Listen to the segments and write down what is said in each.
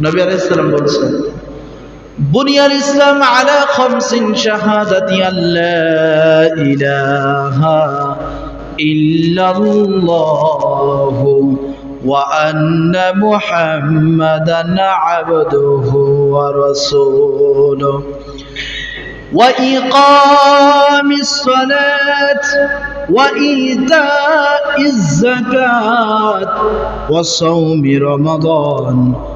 নবী আলাইসাল্লাম বলছেন বুনিয়াল ইসলাম আলা খামসিন শাহাদাতি আল্লা ইলাহা ইল্লাল্লাহু ওয়া আন্না মুহাম্মাদান আবদুহু ওয়া রাসূলুহু وإقام الصلاة وإيتاء الزكاة وصوم رمضان وتحج البيت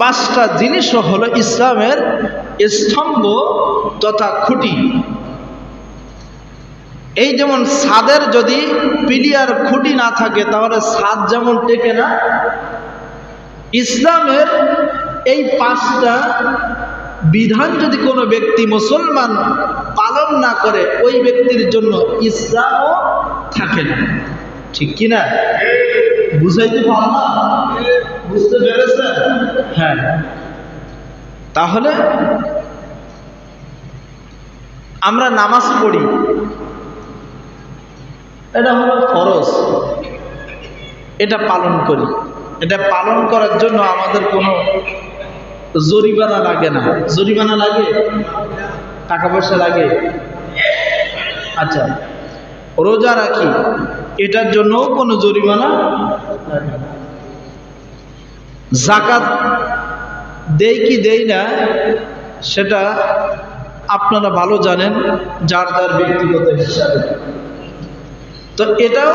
পাঁচটা জিনিস হলো ইসলামের স্তম্ভ তথা খুঁটি। এই যেমন ছাদের যদি পিলিয়ার খুঁটি না থাকে, তাহলে ছাদ যেমন টেকে না, ইসলামের এই পাঁচটা বিধান যদি কোনো ব্যক্তি মুসলমান পালন না করে, ওই ব্যক্তির জন্য ইসলামও থাকে না। ঠিক কিনা? বুঝাইতে বুঝতে হ্যাঁ। তাহলে আমরা নামাজ পড়ি। এটা হলো ফরজ। এটা পালন করি। এটা পালন করার জন্য আমাদের কোনো জরিমানা লাগে না। জরিমানা লাগে? টাকা পয়সা লাগে? আচ্ছা রোজা রাখি। এটার জন্য কোনো জরিমানা জাকাত দেই কি দেই না, সেটা আপনারা ভালো জানেন, যার যার ব্যক্তিগত হিসাবে। তো এটাও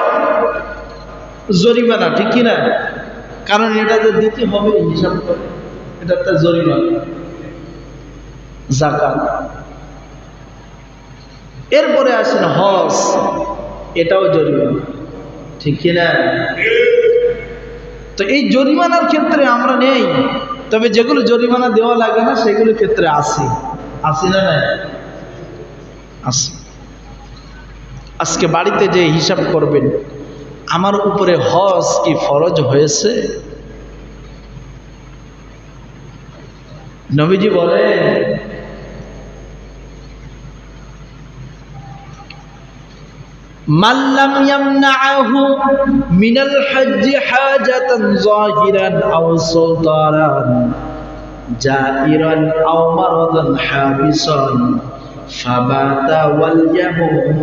জরিমানা, ঠিক কিনা কারণ এটা যে দিতে হবে, হিসাব করে, এটা একটা জরিমানা। জাকাত। এরপরে আসেন হজ। এটাও জরিমানা। ঠিক কিনা তো এই জরিমানার ক্ষেত্রে আমরা নেই, তবে যেগুলো জরিমানা দেওয়া লাগে না, সেগুলোর ক্ষেত্রে আসি। আসি না নাই? আসি। আজকে বাড়িতে যে হিসাব করবেন, আমার উপরে হজ কি ফরজ হয়েছে? নবীজি বলেন من لم يمنعه من الحج حاجة ظاهرا أو سلطانا جائرا أو مرضا حابسا فمات واليهود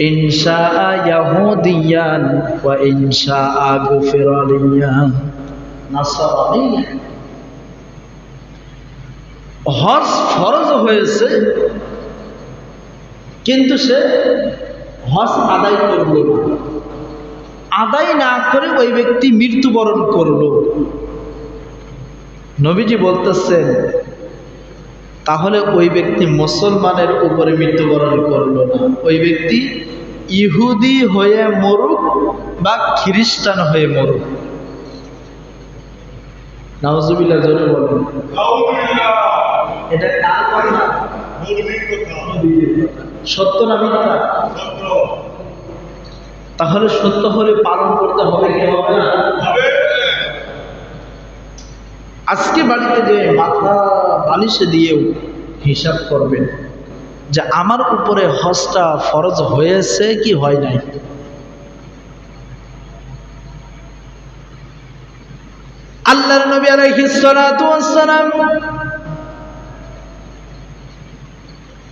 إن شاء يهوديا وإن شاء غفراليا نصرانيا. হজ ফরজ হয়েছে কিন্তু সে হজ আদায় করল না। আদায় না করে ওই ব্যক্তি মৃত্যুবরণ করল। নবীজি বলতেছেন তাহলে ওই ব্যক্তি মুসলমানের উপরে মৃত্যুবরণ করল না। ওই ব্যক্তি ইহুদি হয়ে মরুক বা খ্রিস্টান হয়ে মরুক। নাউজুবিল্লাহ জোরে বলেন। এটা কার কথা? সত্য না মিথ্যা? তাহলে সত্য হলে পালন করতে হবে কি হবে না? আজকে বাড়িতে যে মাথা বালিশে দিয়েও হিসাব করবেন যে আমার উপরে হজটা ফরজ হয়েছে কি হয় নাই? আল্লাহর নবী আলাইহিস সালাতু ওয়াস সালাম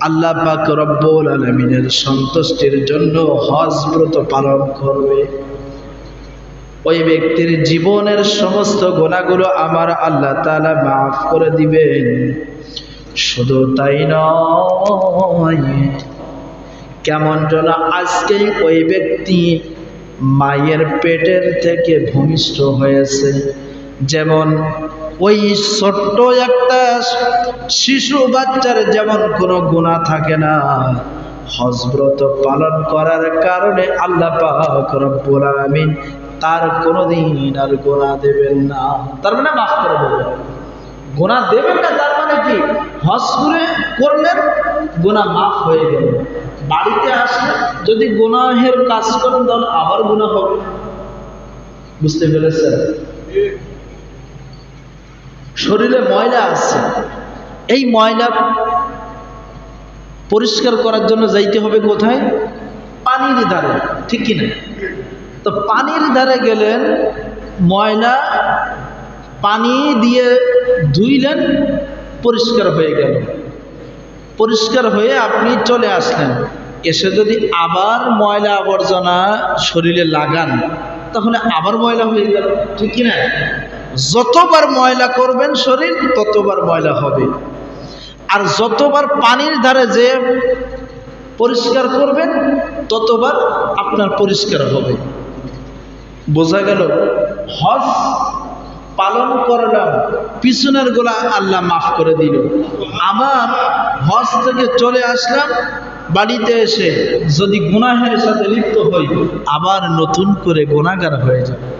আল্লাহ পাক রব্বুল আলামিনের সন্তুষ্টির জন্য হজ ব্রত পালন করবে। ওই ব্যক্তির জীবনের সমস্ত গোনাগুলো আমার আল্লাহ তাআলা মাফ করে দিবেন। শুধু তাই নয়, কেমন যেন আজকেই ওই ব্যক্তি মায়ের পেটের থেকে ভূমিষ্ঠ হয়েছে। যেমন ওই ছোট্ট একটা শিশু বাচ্চার যেমন কোনো গুণা থাকে না হজব্রত পালন করার কারণে আল্লাহ পাক রব্বুল আলামিন তার কোনোদিন আর গোনা দেবেন না। তার মানে মাফ করে দেবেন। গোনা দেবেন না, তার মানে কি? হজ করে করলেন গোনা মাফ হয়ে গেল। বাড়িতে আসলে যদি গোনাহের কাজ করেন, তাহলে আবার গোনা হবে। বুঝতে পেরেছেন? শরীরে ময়লা আছে। এই ময়লা পরিষ্কার করার জন্য যাইতে হবে কোথায়? পানির ধারে, ঠিক কিনা? তো পানির ধারে গেলেন, ময়লা পানি দিয়ে ধুইলেন, পরিষ্কার হয়ে গেল। পরিষ্কার হয়ে আপনি চলে আসলেন। এসে যদি আবার ময়লা আবর্জনা শরীরে লাগান, তাহলে আবার ময়লা হয়ে গেল, ঠিক কিনা? যতবার ময়লা করবেন শরীর, ততবার ময়লা হবে। আর যতবার পানির ধারে যে পরিষ্কার করবেন, ততবার আপনার পরিষ্কার হবে। বোঝা গেল? হজ পালন করলাম, পিছনের গোলা আল্লাহ মাফ করে দিল। আবার হজ থেকে চলে আসলাম, বাড়িতে এসে যদি গুনাহের সাথে লিপ্ত হই, আবার নতুন করে গুণাগার হয়ে যাবে।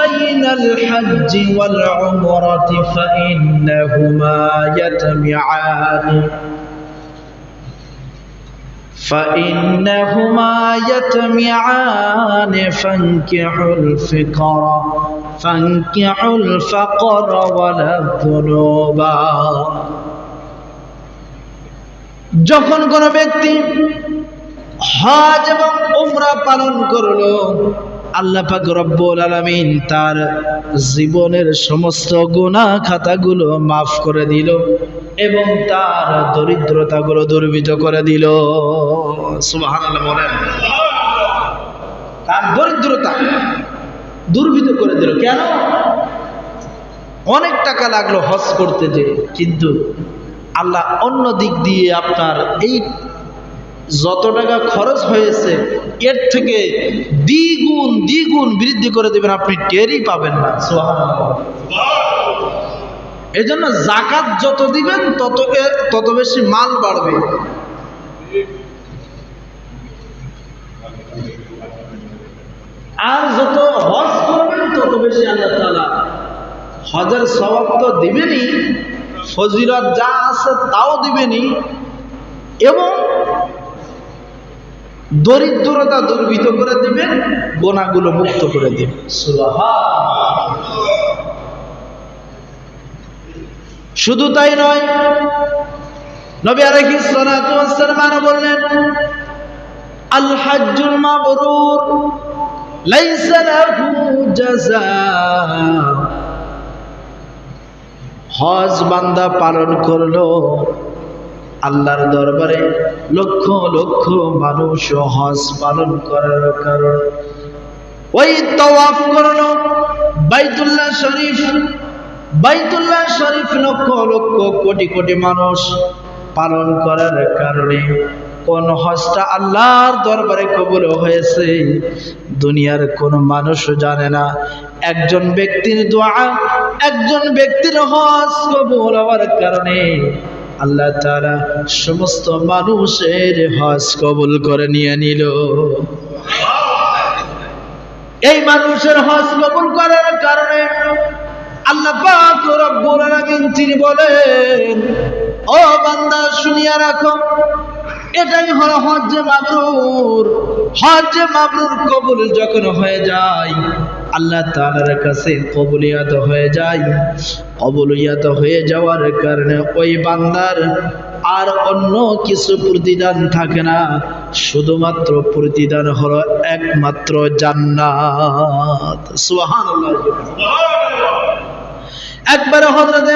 بين الحج والعمرة فإنهما يتمعان فإنهما يتمعان فانكحوا الفقر فانكحوا الفقر ولا الذنوب যখন কোনো ব্যক্তি হজ এবং উমরা পালন করলো আল্লাহ পাক রব্বুল আলামিন তার জীবনের সমস্ত গুনাহ খাতাগুলো মাফ করে দিল এবং তার দরিদ্রতাগুলো দুর্বিত করে দিল। বলেন। তার দরিদ্রতা দুর্বিত করে দিল। কেন? অনেক টাকা লাগল হজ করতে যে কিন্তু আল্লাহ অন্য দিক দিয়ে আপনার এই যত টাকা খরচ হয়েছে, এর থেকে দ্বিগুণ দ্বিগুণ বৃদ্ধি করে দেবেন, আপনি টেরই পাবেন না। এই জন্য জাকাত যত দিবেন, তত তত বেশি মাল বাড়বে। আর যত হজ করবেন, তত বেশি আল্লাহ তালা হজের স্বভাব তো দিবেনই ফজিরত যা আছে তাও দিবেনই, এবং দরিদ্রতা দুর্বৃত করে দিবেন গোনাগুলো মুক্ত করে দিবেন শুধু তাই নয়, নবী সালাতু ওয়াসসালাম বললেন, আল লাহু জাযা হজ বান্দা পালন করল আল্লাহর দরবারে লক্ষ লক্ষ মানুষ হজ পালন করার কারণ। ওই তওয়াফ করানো বাইতুল্লাহ শরীফ বাইতুল্লাহ শরীফ লক্ষ লক্ষ কোটি কোটি মানুষ পালন করার কারণে কোন হজটা আল্লাহর দরবারে কবুল হয়েছে, দুনিয়ার কোন মানুষ জানে না। একজন ব্যক্তির দোয়া, একজন ব্যক্তির হজ কবুল হওয়ার কারণে আল্লাহ তারা সমস্ত মানুষের হজ কবুল করে নিয়ে নিল। এই মানুষের হজ কবুল করার কারণে আল্লাহ তিনি বলেন, ও বান্দা, শুনিয়া রাখো এটাই হলো হজ মাবরুর। হজ মাবরুর কবুল যখন হয়ে যায়, আল্লাহ তাআলার কাছে কবুলিয়াত হয়ে যায়। কবুলিয়াত হয়ে যাওয়ার কারণে ওই বান্দার আর অন্য কিছু প্রতিদান থাকে না। শুধুমাত্র প্রতিদান হলো একমাত্র জান্নাত। সুবহানাল্লাহ। একবার হযরতে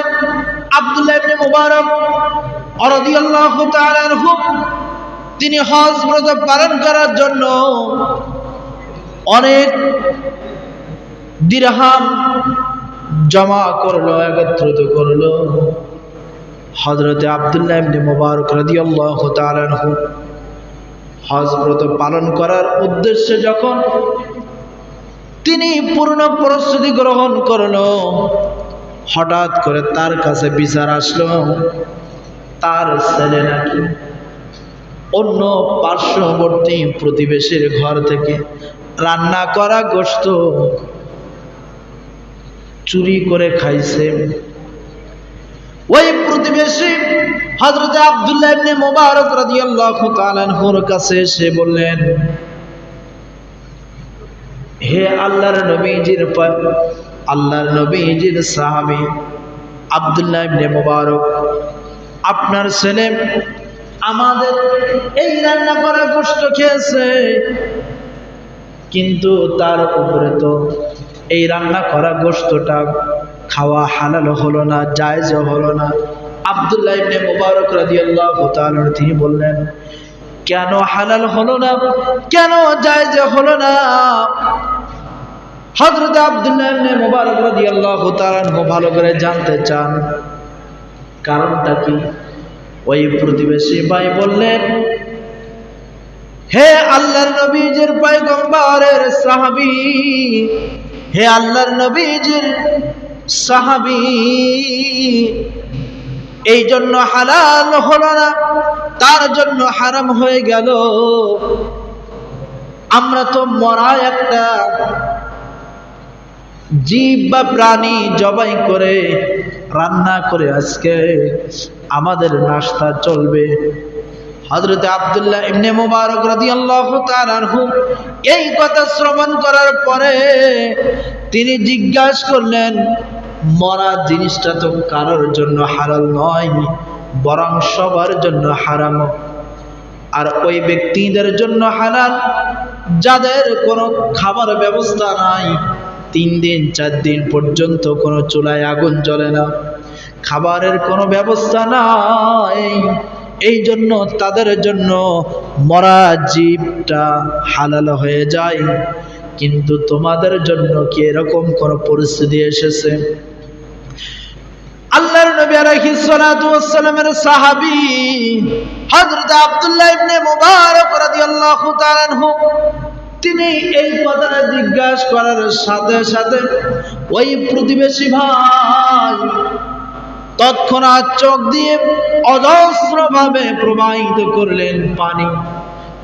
আব্দুল্লাহ ইবনে মুবারক রাদিয়াল্লাহু তাআলা আনহু তিনি হজ ব্রত পালন করার জন্য অনেক দিরহাম জমা করল, একত্রিত করল। হজরতে আবদুল্লাহ ইবনে মুবারক রাদিয়াল্লাহু তাআলা আনহু হজরত পালন করার উদ্দেশ্যে যখন তিনি পূর্ণ প্রস্তুতি গ্রহণ করল, হঠাৎ করে তার কাছে বিচার আসলো, তার ছেলে নাকি অন্য পার্শ্ববর্তী প্রতিবেশীর ঘর থেকে রান্না করা গোশত চুরি করে খাইছে। ওই প্রতিবেশী হযরত আব্দুল্লাহ ইবনে মুবারক রাদিয়াল্লাহু তাআলা আনহুর কাছে এসে বললেন, হে আল্লাহর নবীজির আল্লাহর নবীজির সাহাবী আব্দুল্লাহ ইবনে মোবারক, আপনার ছেলে আমাদের এই রান্না করা কষ্ট খেয়েছে। কিন্তু তার উপরে তো এই রান্না করা গোস্তটা খাওয়া হালাল হলো না, জায়জ হলো না। আব্দুল্লাহ ইবনে মুবারক রাদিয়াল্লাহু তাআলা তিনি বললেন, কেন হালাল হলো না? কেন জায়জ হলো না? হযরত আব্দুল্লাহ ইবনে মুবারক রাদিয়াল্লাহু তাআলা ভালো করে জানতে চান। কারণটা কি? ওই প্রতিবেশী ভাই বললেন, হে আল্লাহর নবীজির পয়গম্বরের সাহাবী, হে আল্লাহর নবীজির সাহাবী, এই জন্য হালাল হলো না, তার জন্য হারাম হয়ে গেল। আমরা তো মরা একটা জীব বা প্রাণী জবাই করে রান্না করে আজকে আমাদের নাস্তা চলবে। হজরত আব্দুল্লাহ ইবনে মুবারক রাদিয়াল্লাহু তাআলা আনহু এই কথা শ্রবণ করার পরে তিনি জিজ্ঞাসা করলেন, মরা জিনিসটা তো কারোর জন্য হারাল নয়, বরং সবার জন্য হারাম। আর ওই ব্যক্তিদের জন্য হালাল, যাদের কোনো খাবার ব্যবস্থা নাই তিন দিন, চার দিন পর্যন্ত কোনো চুলায় আগুন জ্বলে না। খাবারের কোনো ব্যবস্থা নাই। এই জন্য তাদের জন্য মরা জীবটা হালাল হয়ে যায়। কিন্তু তোমাদের জন্য কি এরকম কোনো পরিস্থিতি এসেছে? আল্লাহর নবী আলাইহিস সালাতু ওয়াস সালামের সাহাবী হযরত আব্দুল্লাহ ইবনে মুবারক রাদিয়াল্লাহু তাআলা তিনি এই কথাটা জিজ্ঞাসা করার সাথে সাথে, ওই প্রতিবেশী ভাই তৎক্ষণাৎ চোখ দিয়ে অজস্রভাবে প্রবাহিত করলেন পানি।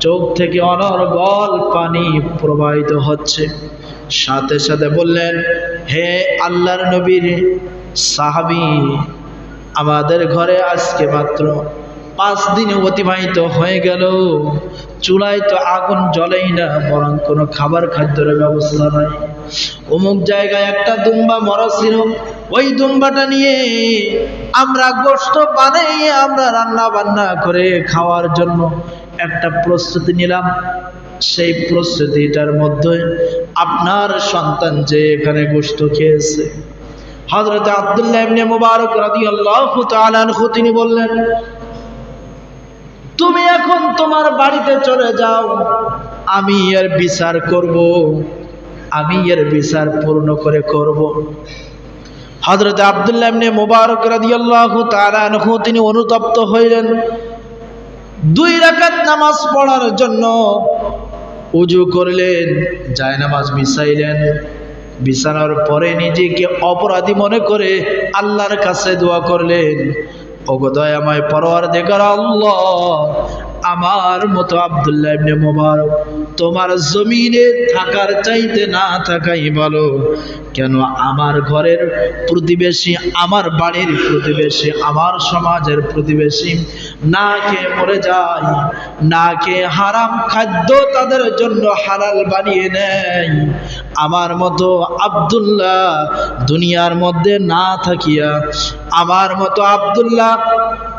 চোখ থেকে অনর্গল পানি প্রবাহিত হচ্ছে। সাথে সাথে বললেন, হে আল্লাহর নবীর সাহাবি, আমাদের ঘরে আজকে মাত্র পাঁচ দিনে অতিবাহিত হয়ে গেল। চুলায় তো আগুন জ্বলেই না, বরং কোনো খাবার খাদ্যের ব্যবস্থা নাই। অমুক জায়গায় একটা দুম্বা মরা ছিল, ওই দুম্বাটা নিয়ে আমরা গোস্ত বানাই আমরা রান্না বান্না করে খাওয়ার জন্য একটা প্রস্তুতি নিলাম। সেই প্রস্তুতিটার মধ্যে আপনার সন্তান যে এখানে গোস্ত খেয়েছে। হজরত আব্দুল্লাহ মুবারক তাআলা আনহু তিনি বললেন তুমি এখন তোমার বাড়িতে চলে যাও। আমি এর বিচার করব। আমি এর বিচার পূর্ণ করে করব। হজরত আব্দুল্লাহ ইবনে মুবারক রাদিয়াল্লাহু তাআলা আনহু, তিনি অনুতপ্ত হইলেন। দুই রাকাত নামাজ পড়ার জন্য উজু করলেন যায় নামাজ বিছাইলেন। বিছানোর পরে নিজেকে অপরাধী মনে করে আল্লাহর কাছে দোয়া করলেন। অগদয়াময় পরোয়ার দেখার আল্লাহ, আমার মতো আবদুল্লাহ ইবনে মোবারক, তোমার জমিনে থাকার চাইতে না থাকাই ভালো। কেন আমার ঘরের প্রতিবেশী, আমার বাড়ির প্রতিবেশী, আমার সমাজের প্রতিবেশী না খেয়ে মরে যায়, না খেয়ে হারাম খাদ্য তাদের জন্য হালাল বানিয়ে নেয়। আমার মতো আব্দুল্লাহ দুনিয়ার মধ্যে না থাকিয়া, আমার মতো আব্দুল্লাহ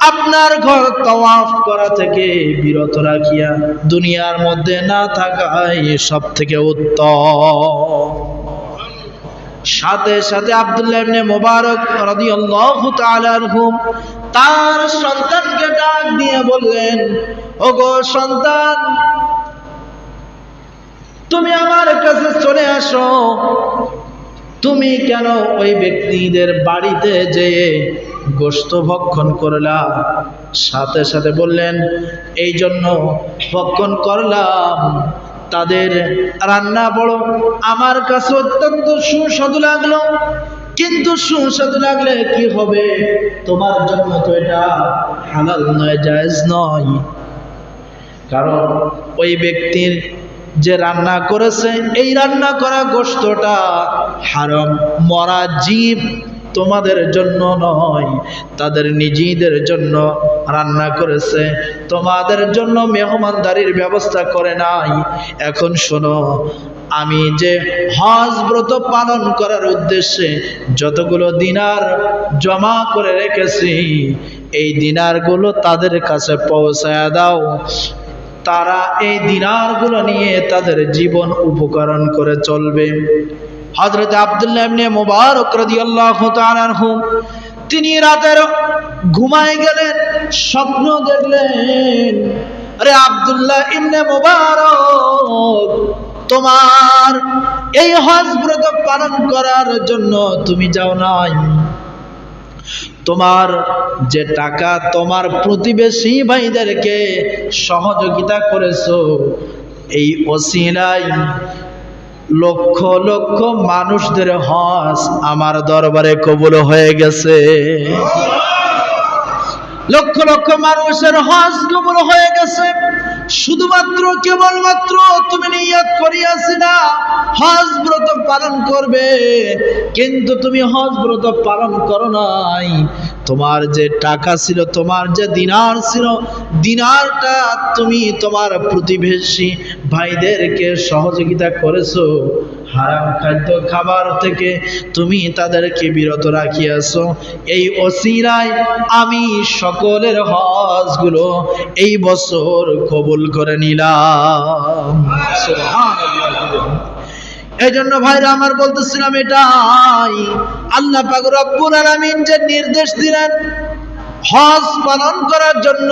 আপনার ঘর তওয়াফ করা থেকে বিরত রাখিয়া দুনিয়ার মধ্যে না থাকাই সব থেকে উত্তম। সাথে সাথে আব্দুল্লাহ ইবনে মোবারক রাদিয়াল্লাহু তাআলা আনহু তার সন্তানকে ডাক দিয়ে বললেন, ওগো সন্তান, তুমি আমার কাছে চলে আসো। তুমি কেন ওই ব্যক্তিদের বাড়িতে যেয়ে গোস্ত ভক্ষণ করলা? সাথে সাথে বললেন, এই জন্য ভক্ষণ করলাম। তাদের রান্না বড়, আমার কাছে অত্যন্ত সুস্বাদু লাগল। কিন্তু সুস্বাদু লাগলে কি হবে? তোমার জন্য তো এটা হালাল নয়, জায়েজ নয়। কারণ ওই ব্যক্তির যে রান্না করেছে, এই রান্না করা গোস্তটা হারাম, মরা জীব তোমাদের জন্য নয়, তাদের নিজেদের জন্য রান্না করেছে, তোমাদের জন্য মেহমানদারির ব্যবস্থা করে নাই। এখন শোনো আমি যে হজ ব্রত পালন করার উদ্দেশ্যে যতগুলো দিনার জমা করে রেখেছি, এই দিনারগুলো তাদের কাছে পৌঁছায় দাও। তারা এই দিনারগুলো নিয়ে তাদের জীবন উপকরণ করে চলবে। হজরত আবদুল্লাহ ইবনে মুবারক রাদিয়াল্লাহু আনহু, তিনি রাতের ঘুমায় গেলেন, স্বপ্ন দেখলেন। আরে আবদুল্লাহ ইবনে মুবারক তোমার। এই হজ ব্রত পালন করার জন্য তুমি যাও নাই। তোমার যে টাকা তোমার প্রতিবেশী ভাইদেরকে সহযোগিতা করেছ, এই অসিলাই লক্ষ লক্ষ মানুষদের হজ আমার দরবারে কবুল হয়ে গেছে। লক্ষ লক্ষ মানুষের হজ কবুল হয়ে গেছে। শুধুমাত্র, কেবলমাত্র তুমি নিয়ত করিয়াছি না, হজ ব্রত পালন করবে। কিন্তু তুমি হজ ব্রত পালন করো নাই। তোমার যে টাকা ছিল, তোমার যে দিনার ছিল, দিনারটা তুমি তোমার প্রতিবেশী ভাইদেরকে সহযোগিতা করেছ। হারাম খাদ্য খাবার থেকে তুমি তাদেরকে বিরত রাখিয়াছো। এই অসিরায় আমি সকলের হজগুলো এই বছর কবুল করে নিলাম। এই জন্য ভাইরা আমার বলতেছিলাম এটাই। আল্লাহ পাক রব্বুল আলামিন যে নির্দেশ দিলেন হজ পালন করার জন্য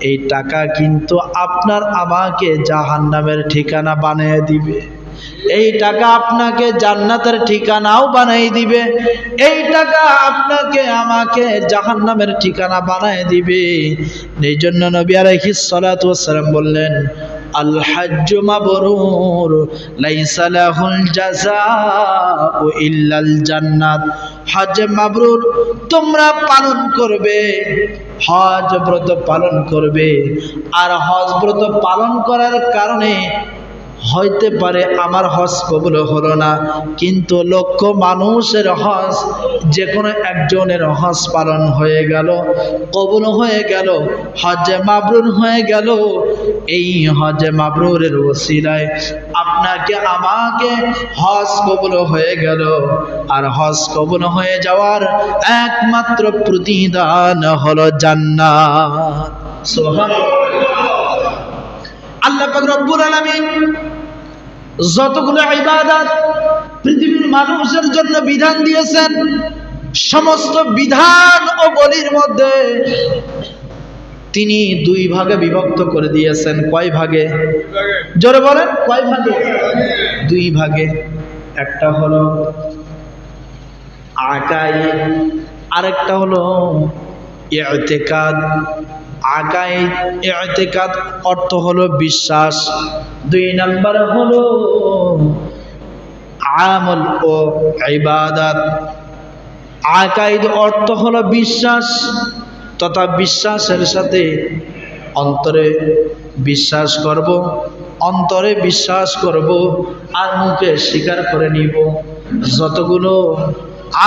এই টাকা কিন্তু আপনার আমাকে জাহান্নামের ঠিকানা বানিয়ে দিবে। এই টাকা আপনাকে জান্নাতের ঠিকানাও বানাই দিবে। এই টাকা আপনাকে আমাকে জাহান্নামের ঠিকানা বানায় দিবে। এই জন্য নবী আলাইহিস ওয়াসসালাম বললেন আল হাজ্জ মাবরুর, লাইসা লাহুল জাযাউ ইল্লাল জান্নাত। হজ মাবরুর, তোমরা পালন করবে, হজ ব্রত পালন করবে। আর হজ ব্রত পালন করার কারণে হইতে পারে আমার হজ কবুল হলো না। কিন্তু লক্ষ মানুষের হজ যে কোনো একজনের হজ পালন হয়ে গেল, কবুল হয়ে গেল, হজে মাবরুর হয়ে গেল। এই হজে মাবরুরের ওসিলায় আপনাকে, আমাকে হজ কবুল হয়ে গেল। আর হজ কবুল হয়ে যাওয়ার একমাত্র প্রতিদান হলো জান্নাত। সুবহানাল্লাহ। আল্লাহ রব্বুল আলামিন যতগুলো ইবাদত পৃথিবীর মানুষের জন্য বিধান দিয়েছেন, সমস্ত বিধান ও বলির মধ্যে তিনি দুই ভাগে বিভক্ত করে দিয়েছেন। কয় ভাগে? জোরে বলেন, কয় ভাগে? দুই ভাগে। একটা হলো আকাই, আরেকটা হলো ইতেকাদ। ইতেকাদ অর্থ হলো বিশ্বাস। দুই নাম্বার হলো আমল ও ইবাদত। আকাইদ অর্থ হলো বিশ্বাস, তথা বিশ্বাসের সাথে অন্তরে বিশ্বাস করব, অন্তরে বিশ্বাস করব আর মুখে স্বীকার করে নিব। যতগুলো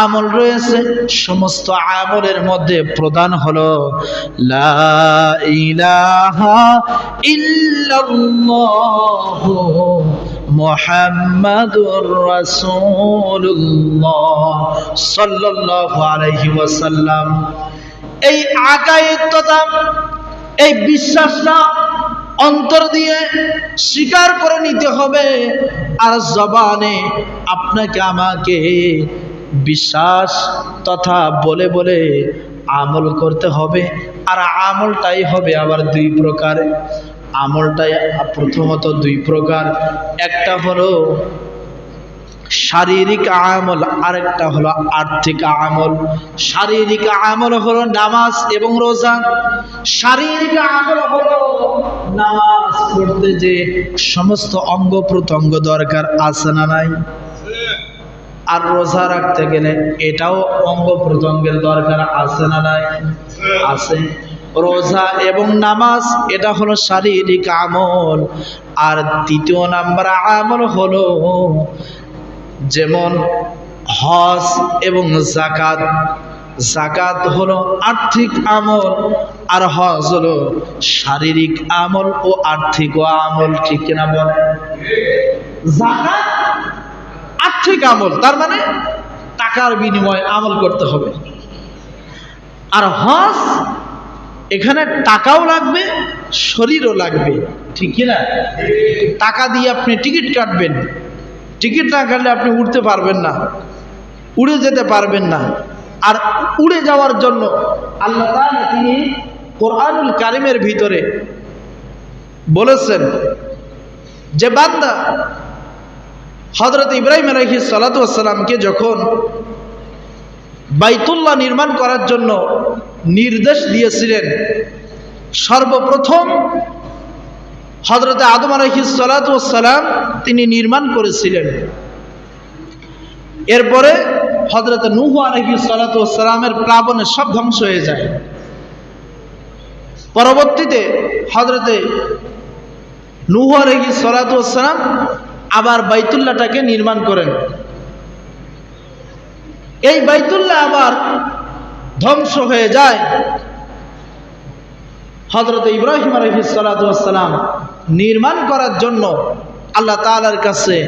আমল রয়েছে, সমস্ত আমলের মধ্যে প্রধান হলো মোহাম্মদুর রাসূলুল্লাহ সাল্লাল্লাহু আলাইহি ওয়াসাল্লাম। এই আকায়েদ এই বিশ্বাসটা অন্তর দিয়ে স্বীকার করে নিতে হবে, আর জবানে আপনাকে আমাকে বিশ্বাস তথা বলে বলে আমল করতে হবে। আর আমলটাই হবে আবার দুই প্রকার। আমলটাই প্রথমত দুই প্রকার। একটা হলো শারীরিক আমল, আরেকটা হলো আর্থিক আমল। শারীরিক আমল হলো নামাজ এবং রোজা। শারীরিক আমল হলো নামাজ পড়তে যে সমস্ত অঙ্গ প্রত্যঙ্গ দরকার আছে না নাই? আর রোজা রাখতে গেলে এটাও অঙ্গ প্রত্যঙ্গের দরকার আছে না নাই? আছে। রোজা এবং নামাজ, এটা হলো শারীরিক আমল। আর তৃতীয় নাম্বার আমল হলো যেমন হজ এবং জাকাত জাকাত হলো আর্থিক আমল, আর হজ হলো শারীরিক আমল ও আর্থিক আমল, ঠিক কিনা বলে জাকাত আর্থিক আমল, তার মানে টাকার বিনিময়ে আমল করতে হবে। আর হজ, এখানে টাকাও লাগবে, শরীরও লাগবে, ঠিক কিনা টাকা দিয়ে আপনি টিকিট কাটবেন। টিকিট না কাটলে আপনি উঠতে পারবেন না, উড়ে যেতে পারবেন না। আর উড়ে যাওয়ার জন্য আল্লাহ তিনি কোরআনুল কারিমের ভিতরে বলেছেন যে বান্দা হজরত ইব্রাহিম আলহি সালাতামকে যখন বাইতুল্লাহ নির্মাণ করার জন্য নির্দেশ দিয়েছিলেন, সর্বপ্রথম হজরত আদম আলহি সালাতাম তিনি নির্মাণ করেছিলেন। এরপরে হজরত নুহ আলহি সালাতামের প্লাবনে সব ধ্বংস হয়ে যায়। পরবর্তীতে হজরতে নুহ আলহি সালাতাম আবার বাইতুল্লাহটাকে নির্মাণ করেন। এই বাইতুল্লাহ আবার ধ্বংস হয়ে যায়। হজরত ইব্রাহিম আলহিসাল্লাম নির্মাণ করার জন্য আল্লাহ তালার কাছে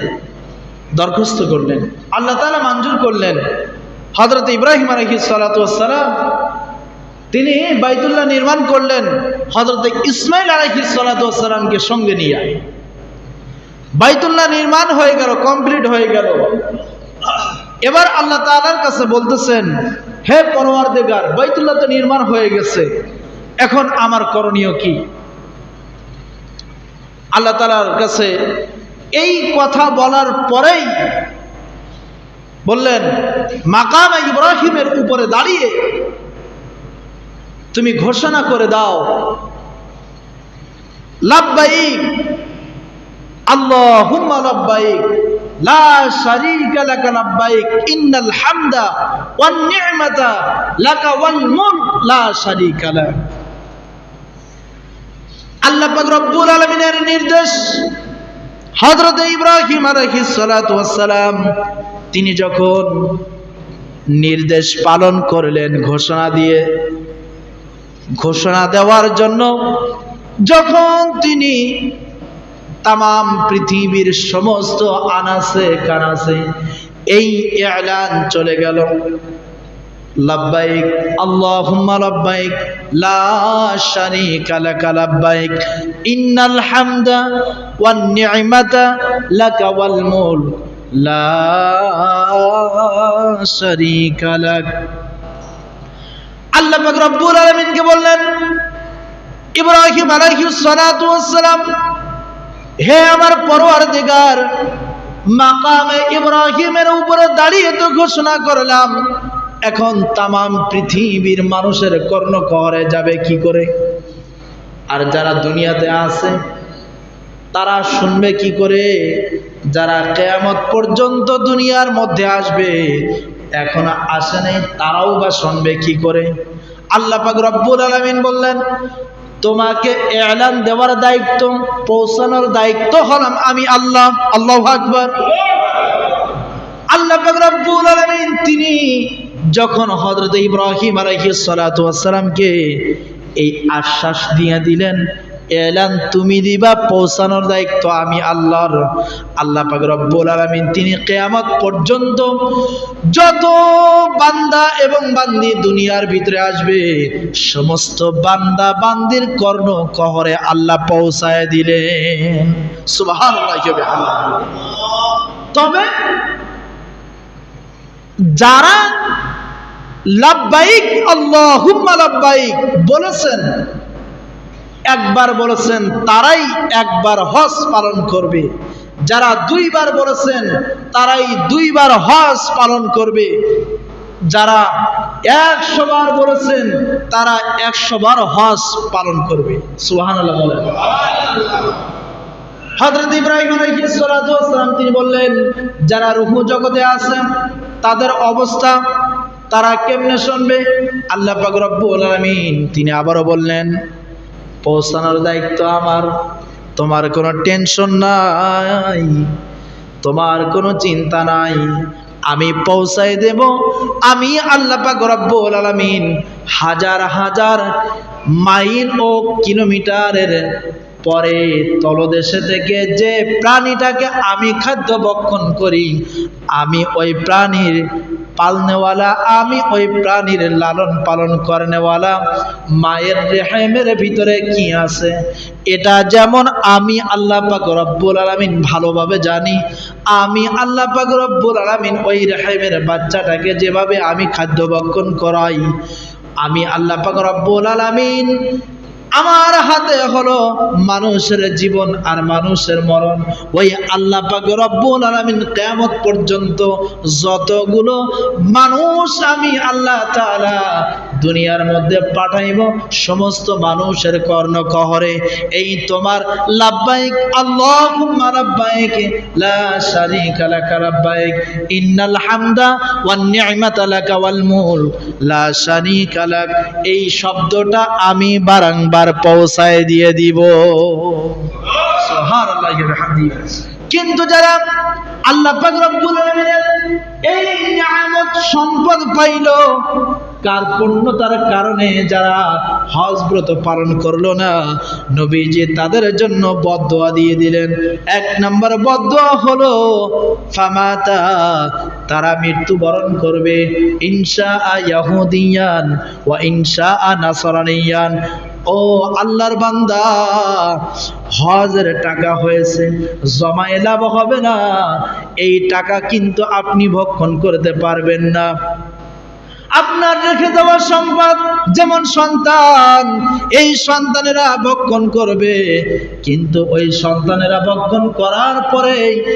দরখাস্ত করলেন। আল্লাহ তালা মঞ্জুর করলেন। হজরত ইব্রাহিম আলহিসাল্লাম তিনি বাইতুল্লাহ নির্মাণ করলেন হজরত ইসমাইল আলহিসাল্লামকে সঙ্গে নিয়ে। বাইতুল্লাহ নির্মাণ হয়ে গেল, কমপ্লিট হয়ে গেল। এবার আল্লাহ তালার কাছে বলতেছেন, হে পরোয়ার দেগার বাইতুল্লাহ তো নির্মাণ হয়ে গেছে। এখন আমার করণীয় কি? আল্লাহ তালার কাছে এই কথা বলার পরেই বললেন, মাকাম ইব্রাহিমের উপরে দাঁড়িয়ে তুমি ঘোষণা করে দাও লাভবাইক আল্লাহুম্মা লাব্বাইক, লা শারীকা লাকা লাব্বাইক, ইন্নাল হামদা ওয়ান নি'মাতা লাকা ওয়াল মুলক, লা শারীকা লাক আল্লাহ পাক রব্বুল আলামিনের নির্দেশ, হযরত ইব্রাহিম আলাইহিস সালাতু ওয়াস সালাম, তিনি যখন নির্দেশ পালন করলেন, ঘোষণা দিয়ে, ঘোষণা দেওয়ার জন্য, যখন তিনি তাম পৃথিবীর সমস্ত আনাসে কানাসে এই এলান চলে গেল। লাব্বাইক লা আল্লাহ বললেন, ইব্রাহিম আলাইহিস হে আমার পরোয়ার দিগার মাকামে ইব্রাহিমের উপরে দাঁড়িয়ে তো ঘোষণা করলাম, এখন তামাম পৃথিবীর মানুষের কর্ণ করে যাবে কি করে? আর যারা দুনিয়াতে আছে, তারা শুনবে কি করে? যারা কেয়ামত পর্যন্ত দুনিয়ার মধ্যে আসবে, এখন আসে নাই, তারাও বা শুনবে কি করে? আল্লাহ পাক রব্বুল আলামিন বললেন তোমাকে এলান দেওয়ার দায়িত্ব, পৌঁছানোর দায়িত্ব হলাম আমি আল্লাহ আল্লাহ আকবর। আল্লাহ রব্বুল আলামিন তিনি যখন হযরত ইব্রাহিম আলাইহিস এই আশ্বাস দিয়ে দিলেন এলান তুমি দিবা, পৌঁছানোর দায়িত্ব আমি আল্লাহর। আল্লাহ পাক রব্বুল আলামিন তিনি কিয়ামত পর্যন্ত যত বান্দা এবং বান্দি দুনিয়ার ভিতরে আসবে, সমস্ত বান্দা বান্দির কর্ণ কহরে আল্লাহ পৌঁছায় দিলেন। সুবহানাল্লাহ তবে যারা লাব্বাইক, আল্লাহুম্মা লাব্বাইক বলেছেন একবার বলেছেন, তারাই একবার হজ পালন করবে। যারা দুইবার বলেছেন, তারাই দুইবার হজ পালন করবে। যারা একশো বার বলেছেন, তারা একশো বার হজ পালন করবে। সুহান হজরত ইব্রাহিম আলাইহিসসালাম তিনি বললেন, যারা রুহু জগতে আছেন, তাদের অবস্থা, তারা কেমনে শুনবে? আল্লাহ পাক রব্বুল তিনি আবারও বললেন পৌঁছানোর দায়িত্ব আমার। তোমার কোনো টেনশন নাই, তোমার কোনো চিন্তা নাই। আমি পৌঁছাই দেব, আমি আল্লাহ রব্বুল আলামিন হাজার হাজার মাইল ও কিলোমিটারের পরে তলদেশে থেকে যে প্রাণীটাকে আমি খাদ্য ভক্ষণ করি, আমি ওই প্রাণীর পালনেওয়ালা, আমি ওই প্রাণীর লালন পালন করনেওয়ালা। মায়ের রেহেমের ভিতরে কি আছে? এটা যেমন আমি আল্লাহ পাক রব্বুল আলামিন ভালোভাবে জানি, আমি আল্লাহ পাক রব্বুল আলামিন ওই রেহেমের বাচ্চাটাকে যেভাবে আমি খাদ্য ভক্ষণ করাই, আমি আল্লাহ পাক রব্বুল আলামিন আমার হাতে হলো মানুষের জীবন আর মানুষের মরণ। ওই আল্লাহ রব্বুল আলামিন কিয়ামত পর্যন্ত যতগুলো মানুষ আমি আল্লাহ তাআলা দুনিয়ার মধ্যে পাঠাইব, সমস্ত মানুষের কর্ণ কহরে। এই তোমার লাব্বাইক, আল্লাহুম্মা লাব্বাইক লা লা এই শব্দটা আমি বারংবার পৌঁছায় দিয়ে দিব। কিন্তু যারা আল্লাহ এই নিয়ামত সম্পদ পাইল, কার পূর্ণতার কারণে যারা হজ ব্রত পালন করল না, নবীজি তাদের জন্য বদোয়া দিয়ে দিলেন। এক নম্বর বদোয়া হলো, ফামাতা, তারা মৃত্যুবরণ করবে। ইনশা ইয়াহুদিয়ান ওয়া ইনশা নাসরানিয়ান। ও আল্লাহর বান্দা, হজের টাকা হয়েছে, জমায় লাভ হবে না, এই টাকা কিন্তু আপনি ভক্ষণ করতে পারবেন না। আপনার রেখে দেওয়া সম্পদ, যেমন সন্তান, এই সন্তানেরা ভক্ষণ করবে, কিন্তু ওই সন্তানেরা ভক্ষণ করার পরে